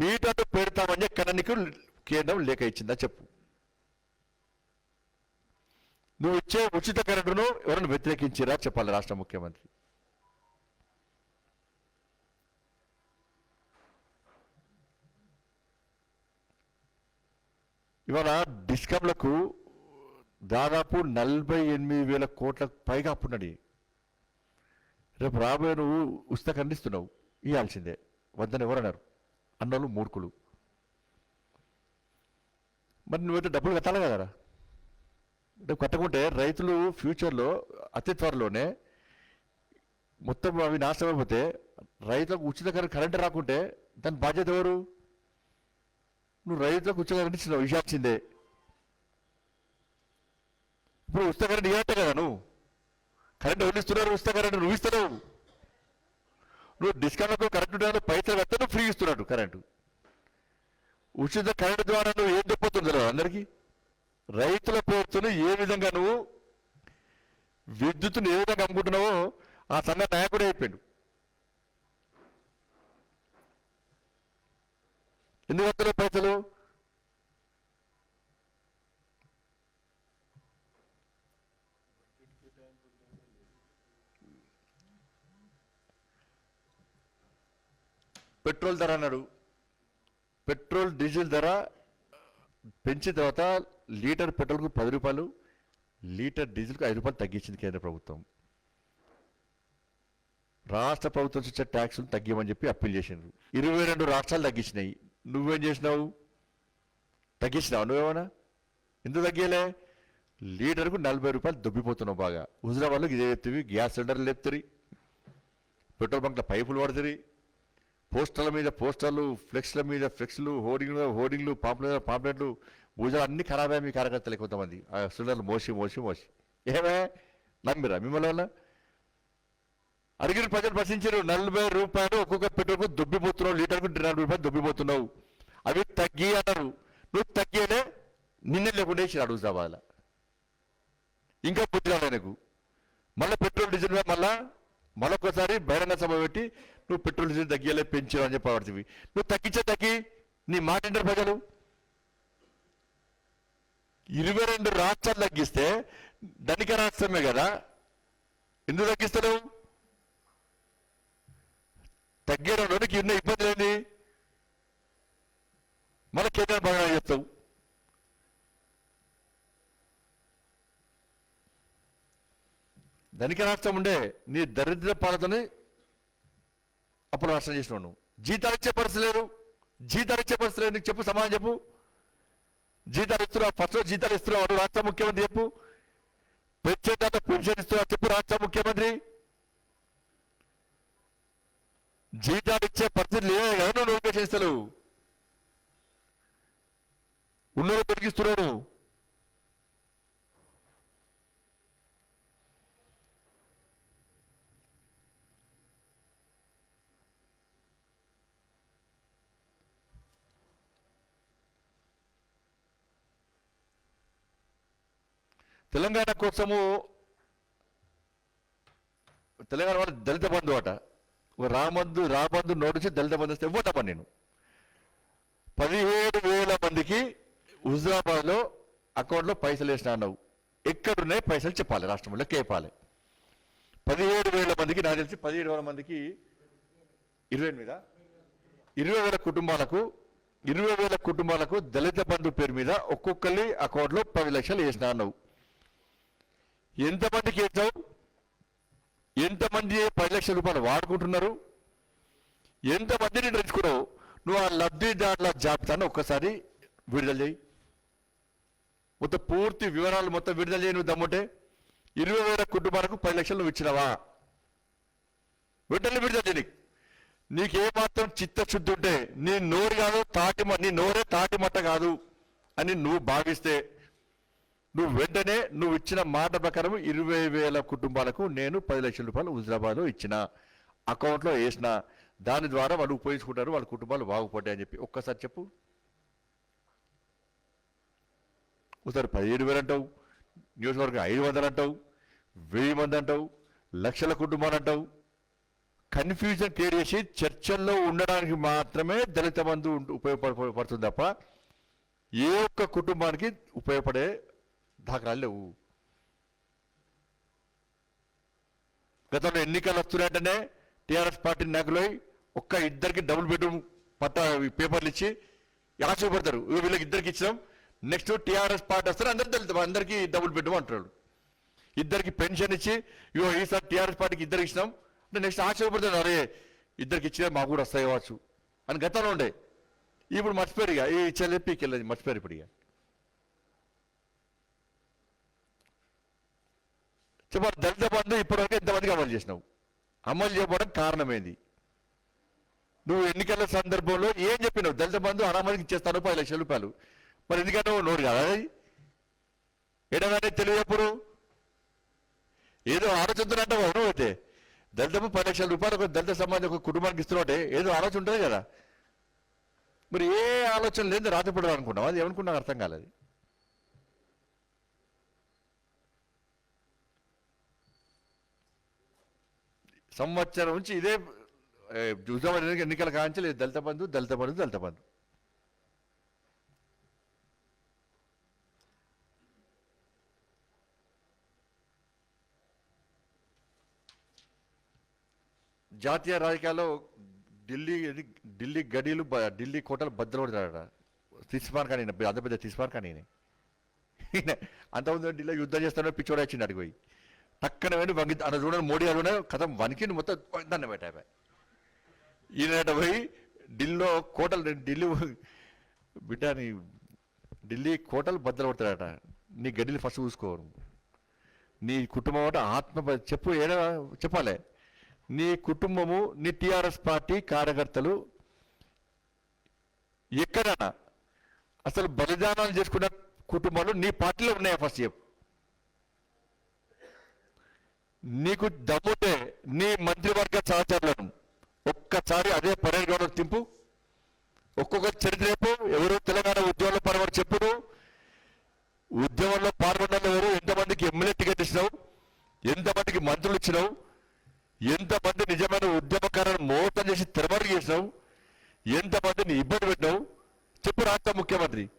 మీటర్లు పెడతామని కణనికి కేంద్రం లేఖ ఇచ్చిందా చెప్పు. నువ్వు ఇచ్చే ఉచిత కరెంటును ఎవరైనా వ్యతిరేకించిరా చెప్పాలి రాష్ట్ర ముఖ్యమంత్రి. ఇవాళ డిస్కమ్లకు దాదాపు నలభై ఎనిమిది వేల కోట్లకు పైగా అప్పున్నది. రేపు రాబోయే నువ్వు ఉచిత ఖండిస్తున్నావు ఇవ్వాల్సిందే వద్దని ఎవరన్నారు? అన్నోళ్ళు మూర్ఖులు. మరి నువ్వైతే డబ్బులు కట్టాలి కదరా అంటే కట్టకుంటే రైతులు ఫ్యూచర్లో అతి త్వరలోనే మొత్తం అవి నాశనం అయిపోతే రైతులకు ఉచిత కరెంట్ కరెంట్ రాకుంటే దాని బాధ్యత ఎవరు? నువ్వు రైతులకు ఉచిత కరెంట్ ఇచ్చినావు ఇవ్వాల్సిందే ఇప్పుడు ఉచిత కరెంట్ ఇవ్వట్టే కదా నువ్వు. కరెంట్ ఎవరు ఇస్తున్నారు? ఉచిత కరెంట్ నువ్వు ఇస్తున్నావు నువ్వు డిస్కౌంట్ కరెంట్ ఉంటే పైసలు కడితే నువ్వు ఫ్రీ ఇస్తున్నాడు కరెంటు ఉచిత కరెంట్ ద్వారా నువ్వు ఏం చెప్పొస్తుంది తెలియదు అందరికీ? రైతుల పేరుతో ఏ విధంగా నువ్వు విద్యుత్తును ఏ విధంగా అమ్ముకుంటున్నావో ఆ సంఘ నాయకుడే అయిపోయాడు. ఎందుకు వస్తలేవు పైసలు? పెట్రోల్ ధర అన్నాడు. పెట్రోల్ డీజిల్ ధర పెంచిన తర్వాత లీటర్ పెట్రోల్కు పది రూపాయలు లీటర్ డీజిల్కు ఐదు రూపాయలు తగ్గించింది కేంద్ర ప్రభుత్వం. రాష్ట్ర ప్రభుత్వం వచ్చే ట్యాక్సులు తగ్గిమని చెప్పి అప్పీల్ చేసిండ్రు. ఇరవై రెండు రాష్ట్రాలు తగ్గించినాయి. నువ్వేం చేసినావు? తగ్గించినావు నువ్వేమన్నా? ఎందుకు తగ్గలే లీటర్కు నలభై రూపాయలు దొబ్బిపోతున్నావు బాగా. హుజరాబాద్లో ఇదే ఎత్తివి గ్యాస్ సిలిండర్లు లేపుతారు పెట్రోల్ బంక్ల పైపులు పడుతుంది పోస్టర్ల మీద పోస్టర్లు ఫ్లెక్స్ల మీద ఫ్లెక్స్లు హోర్డింగ్లు హోర్డింగ్లు పాంప్లెట్ పాంప్లెట్లు భూజాలు అన్ని ఖరాబ్ మీ కార్యకర్తలు కొంతమంది. ఆ సిలిండర్లు మోసి మోసి మోసి. ఏమే? నమ్మిరా మిమ్మల్ని వల్ల అడిగిన ప్రజలు ప్రశ్నించారు నలభై రూపాయలు ఒక్కొక్క పెట్రోల్కు దొబ్బిపోతున్నావు లీటర్కు నలభై రూపాయలు దొబ్బిపోతున్నావు. అవి తగ్గి అన్నారు. నువ్వు తగ్గేలే నిన్న లేకుండా వేసి అడుగుతావాల ఇంకా బుద్ధి రాలే మళ్ళీ పెట్రోల్ డీజిల్ మళ్ళా మరొకసారి బహిరంగ సభ పెట్టి నువ్వు పెట్రోల్ డీజిల్ తగ్గియలే పెంచావు అని చెప్పబడుతుంది నువ్వు తగ్గించే తగ్గి నీ మాట వింటారు ప్రజలు? ఇరవై రెండు రాష్ట్రాలు తగ్గిస్తే ధనిక రాష్ట్రమే కదా. ఎందుకు తగ్గిస్తున్నావు తగ్గడంలోనికి ఎన్నో ఇబ్బంది ఏంది? మన కేంద్ర బాగా చెప్తావు ధనిక రాష్ట్రం ఉండే నీ దరిద్ర పాలతోని అప్పుడు నష్టం చేసినావు నువ్వు. జీతాలు ఇచ్చే పరిస్థితి లేదు. జీతాలు ఇచ్చే పరిస్థితి లేదు. నీకు చెప్పు సమాధానం చెప్పు. జీతాలు ఇస్తున్నావు ఫస్ట్ జీతాలు ఇస్తున్నావు వాడు రాష్ట్ర ముఖ్యమంత్రి చెప్పు. పెన్షన్ తర్వాత పెన్షన్ ఇస్తున్నావు చెప్పు రాష్ట్ర ముఖ్యమంత్రి. జీతాలు ఇచ్చే పరిస్థితి లేదు ఎవరు నోటిఫికేషన్ ఇస్తలేవు. ఉన్నోళ్ళు తొలగిస్తున్నాడు తెలంగాణ కోసము తెలంగాణ వాళ్ళు దళిత బంధు అట. ఒక రామందు రాబందు నోటించి దళిత బంధు వస్తే ఇవ్వటప్ప నేను? పదిహేడు వేల మందికి హుజరాబాద్లో అకౌంట్లో పైసలు వేసిన అన్నావు. ఎక్కడున్నాయి పైసలు చెప్పాలి రాష్ట్రంలో కేపాలి పదిహేడు వేల మందికి నాకు తెలిసి పదిహేడు వేల మందికి ఇరవై ఎనిమిద? ఇరవై వేల కుటుంబాలకు ఇరవై వేల కుటుంబాలకు దళిత బంధు పేరు మీద ఒక్కొక్కరి అకౌంట్లో పది లక్షలు వేసిన అన్నావు. ఎంతమందికి వేసావు ఎంతమంది పది లక్షల రూపాయలు వాడుకుంటున్నారు? ఎంతమందిని తెచ్చుకున్నావు నువ్వు ఆ లబ్ధిదారుల జాబితాను ఒక్కసారి విడుదల చేయి. మొత్తం పూర్తి వివరాలు మొత్తం విడుదల చేయి నువ్వు దమ్ముంటే. ఇరవై వేల కుటుంబాలకు పది లక్షలు నువ్వు ఇచ్చినావా? వెంటనే విడుదల చేయి నీకేమాత్రం చిత్తశుద్ధి ఉంటే నీ నోరు కాదు తాటి మ- నీ నోరే తాటి మట్ట కాదు అని నువ్వు భావిస్తే నువ్వు వెంటనే నువ్వు ఇచ్చిన మాట ప్రకారం ఇరవై వేల కుటుంబాలకు నేను పది లక్షల రూపాయలు హుజరాబాద్లో ఇచ్చిన అకౌంట్లో వేసిన. దాని ద్వారా వాళ్ళు ఉపయోగించుకుంటారు వాళ్ళ కుటుంబాలు బాగుపడ్డాయని అని చెప్పి. ఒక్కసారి చెప్పు. ఒకసారి పదిహేడు వేలు అంటావు నియోజకవర్గం ఐదు వందలు అంటావు వెయ్యి మంది అంటావు లక్షల కుటుంబాలు అంటావు. కన్ఫ్యూజన్ క్రియేట్ చేసి చర్చల్లో ఉండడానికి మాత్రమే దళిత బంధు ఉపయోగపడుతుంది తప్ప ఏ ఒక్క కుటుంబానికి ఉపయోగపడే దాఖలాలు లేవు. గతంలో ఎన్నికలు వస్తున్నాయంటేనే టీఆర్ఎస్ పార్టీ నాయకులు ఒక్క ఇద్దరికి డబుల్ బెడ్రూమ్ పట్టా పేపర్లు ఇచ్చి ఎలా చూపెడతారు? వీళ్ళకి ఇద్దరికి ఇచ్చినాం. నెక్స్ట్ టీఆర్ఎస్ పార్టీ వస్తారు అందరు దళిత అందరికీ డబుల్ బెడ్రూమ్ అంటున్నాడు. ఇద్దరికి పెన్షన్ ఇచ్చి ఇవో ఈసారి టీఆర్ఎస్ పార్టీకి ఇద్దరికి ఇచ్చినాం. అంటే నెక్స్ట్ ఆశ్చర్యపడతాడు అరే ఇద్దరికి ఇచ్చినా మాకు కూడా వస్తాయి కావచ్చు. అని గతంలో ఉండే. ఇప్పుడు మర్చిపోయారు ఇక. ఈ చెల్లెప్పికి వెళ్ళదు మర్చిపోయారు ఇప్పుడు ఇక. చెప్పాలి దళిత బంధు ఇప్పటివరకు ఎంతమందికి అమలు చేసినావు? అమలు చేయకపోవడం కారణమైంది? నువ్వు ఎన్నికల సందర్భంలో ఏం చెప్పినావు? దళిత బంధు అనామతికి ఇచ్చేస్తాను పది లక్షల రూపాయలు. మరి ఎందుకంటే నువ్వు నోరు కదా అది? ఎడగానే తెలివి ఎప్పుడు? ఏదో ఆలోచిస్తున్నట్టు అంటే అవును అయితే? దళిత పది లక్షల రూపాయలు ఒక దళిత సమాజం ఒక కుటుంబానికి ఇస్తున్నట్టే ఏదో ఆలోచన ఉంటుంది కదా. మరి ఏ ఆలోచన లేదు రాతపడదు అది ఏమనుకున్నావు అర్థం కాలేదు. సంవత్సరం నుంచి ఇదే చూద్దామని హుజాబాద్ ఎన్నికల కాంచెలు దళిత బంధు దళిత బంధు దళిత బంధు. జాతీయ రాజకీయాల్లో ఢిల్లీ ఢిల్లీ గడీలు ఢిల్లీ కోటలు బద్దలపడతాడట తీసిపార్ కానీ అంత పెద్ద తీసిపార్ కానీ అంతకుముందు ఢిల్లీ యుద్ధం చేస్తాడో పిచ్చోడు వచ్చింది అడిగిపోయి టక్కన వెళ్ళి వంగి అన్న చూడండి మోడీ అడుగునే కథం వణికిని మొత్తం దాన్ని పెట్టాయి ఈయన పోయి ఢిల్లీలో కోటలు ఢిల్లీ బిడ్డ నీ ఢిల్లీ కోటలు బద్దలు పడతాడట నీ గడ్డిలు ఫస్ట్ చూసుకోరు నీ కుటుంబం అంటే ఆత్మ చెప్పు ఏడ చెప్పాలి? నీ కుటుంబము నీ టీఆర్ఎస్ పార్టీ కార్యకర్తలు ఎక్కడ అసలు బలిదానాలు చేసుకున్న కుటుంబాలు నీ పార్టీలో ఉన్నాయా ఫస్ట్ చెప్పు. నీకు దమ్ముంటే నీ మంత్రివర్గ సహచరులను ఒక్కసారి అదే పరేడ్ గ్రౌండ్ తింపు ఒక్కొక్క చరిత్ర రేపు ఎవరు తెలంగాణ ఉద్యమంలో పాల్గొని చెప్పుడు ఉద్యమంలో పాల్గొన్న ఎవరు ఎంతమందికి ఎమ్మెల్యే టికెట్ ఇచ్చినావు? ఎంతమందికి మంత్రులు ఇచ్చినావు? ఎంతమంది నిజమైన ఉద్యమకారులను మోసం చేసి తెరమరుగు చేసినావు? ఎంతమందిని ఇబ్బంది పెట్టినావు? చెప్పు రాష్ట్ర ముఖ్యమంత్రి.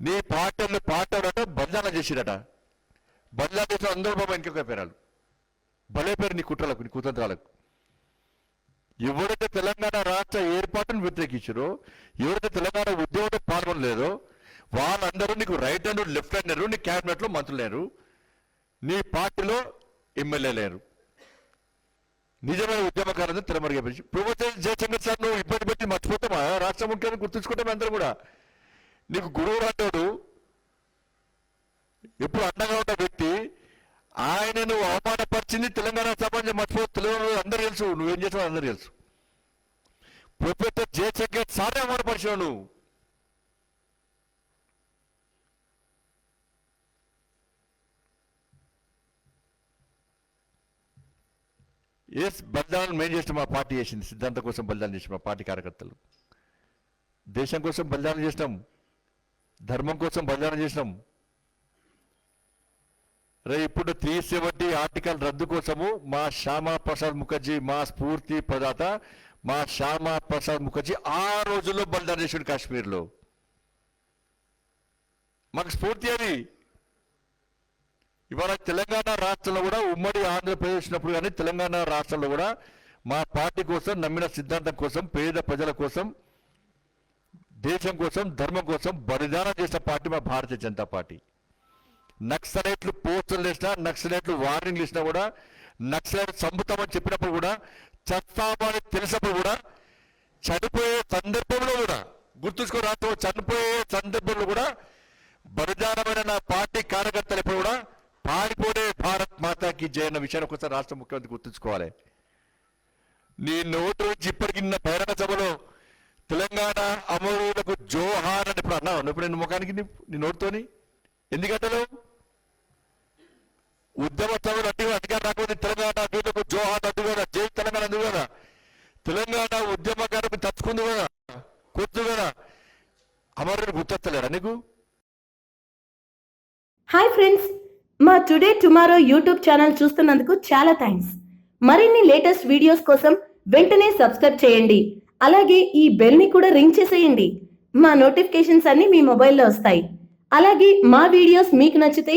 నీ పార్టీలు పార్టీ బంధాన చేసిరట. బంగ్లాదేశ్లో అందరూ బాబా ఇంకొక పేరాలు. భలే పేరు నీ కుట్రలకు నీ కుతంత్రాలకు. ఎవరైతే తెలంగాణ రాష్ట్ర ఏర్పాటును వ్యతిరేకించారో ఎవరైతే తెలంగాణ ఉద్యోగంలో పాల్గొనలేదో వాళ్ళందరూ నీకు రైట్ హ్యాండ్ లెఫ్ట్ హ్యాండ్ లేరు నీ క్యాబినెట్లో మంత్రులు లేరు. నీ పార్టీలో ఎమ్మెల్యే లేరు. నిజమైన ఉద్యమకారులను తెరమరుగేపించి ప్రభుత్వం జయశంకర్ సార్ నువ్వు ఇబ్బంది పెట్టి మర్చిపోతామా రాష్ట్ర ముఖ్యాన్ని గుర్తుంచుకుంటాం అందరూ కూడా. నీకు గురువు అంటాడు ఇప్పుడు అండగా ఉన్న వ్యక్తి ఆయన నువ్వు అవమానపరిచింది తెలంగాణ సమాజం మర్చిపో తెలంగాణ అందరూ తెలుసు. నువ్వేం చేసావు అందరూ తెలుసు. ప్రొఫెసర్ జయశంకర్ సారే అవమానపరిచావు నువ్వు ఎస్ బలిదానం మేం చేసిన మా పార్టీ చేసింది. సిద్ధాంతం కోసం బలిదానం చేసిన మా పార్టీ కార్యకర్తలు. దేశం కోసం బలిదానం చేసినాం. ధర్మం కోసం బలిదానం చేసినాం. ఇప్పుడు త్రీ సెవెంటీ ఆర్టికల్ రద్దు కోసము మా శ్యామా ప్రసాద్ ముఖర్జీ మా స్ఫూర్తి ప్రదాత మా శ్యామా ప్రసాద్ ముఖర్జీ ఆ రోజుల్లో బలిదానం చేసాడు కాశ్మీర్లో. మాకు స్ఫూర్తి అది. ఇవాళ తెలంగాణ రాష్ట్రంలో కూడా ఉమ్మడి ఆంధ్రప్రదేశ్ ఉన్నప్పుడు కానీ తెలంగాణ రాష్ట్రంలో కూడా మా పార్టీ కోసం నమ్మిన సిద్ధాంతం కోసం పేద ప్రజల కోసం దేశం కోసం ధర్మం కోసం బలిదానం చేసిన పార్టీ మా భారతీయ జనతా పార్టీ. నక్సలైట్లు పోస్టర్లు వేసినా నక్సలైట్లు వార్నింగ్లు ఇచ్చినా కూడా నక్సలైట్ చంపుతామని చెప్పినప్పుడు కూడా చస్తామని తెలిసినప్పుడు కూడా చనిపోయే సందర్భంలో కూడా గుర్తుంచుకో రాష్ట్రం చనిపోయే సందర్భంలో కూడా బలిదానమైన నా పార్టీ కార్యకర్తలు ఎప్పుడు కూడా పారిపోడే భారత్ మాతాకి జయ అన్న విషయాన్ని ఒకసారి రాష్ట్ర ముఖ్యమంత్రి గుర్తుంచుకోవాలి. నీ నోటు నుంచి ఇప్పటికి నిన్న బహిరంగ సభలో తెలంగాణ అమరులకు జోహార్ అని ఇప్పుడు అన్నావు. ఇప్పుడు నేను ముఖానికి నీ నీ నోటుతోని? ఉద్యమ సభలు అడ్డు అధికారం రాకపోతే తెలంగాణ వీళ్ళకు జోహార్ అడ్డు కదా జై తెలంగాణ అందు కదా తెలంగాణ ఉద్యమకారులకు తచ్చుకుంది కదా కొద్దు కదా అమరుని గుర్తెత్తలేరా నీకు? హాయ్ ఫ్రెండ్స్ మా టుడే టుమారో యూట్యూబ్ ఛానల్ చూస్తున్నందుకు చాలా థ్యాంక్స్ మరిన్ని లేటెస్ట్ వీడియోస్ కోసం వెంటనే సబ్స్క్రైబ్ చేయండి. అలాగే ఈ బెల్ని కూడా రింగ్ చేసేయండి. మా నోటిఫికేషన్స్ అన్ని మీ మొబైల్లో వస్తాయి. అలాగే మా వీడియోస్ మీకు నచ్చితే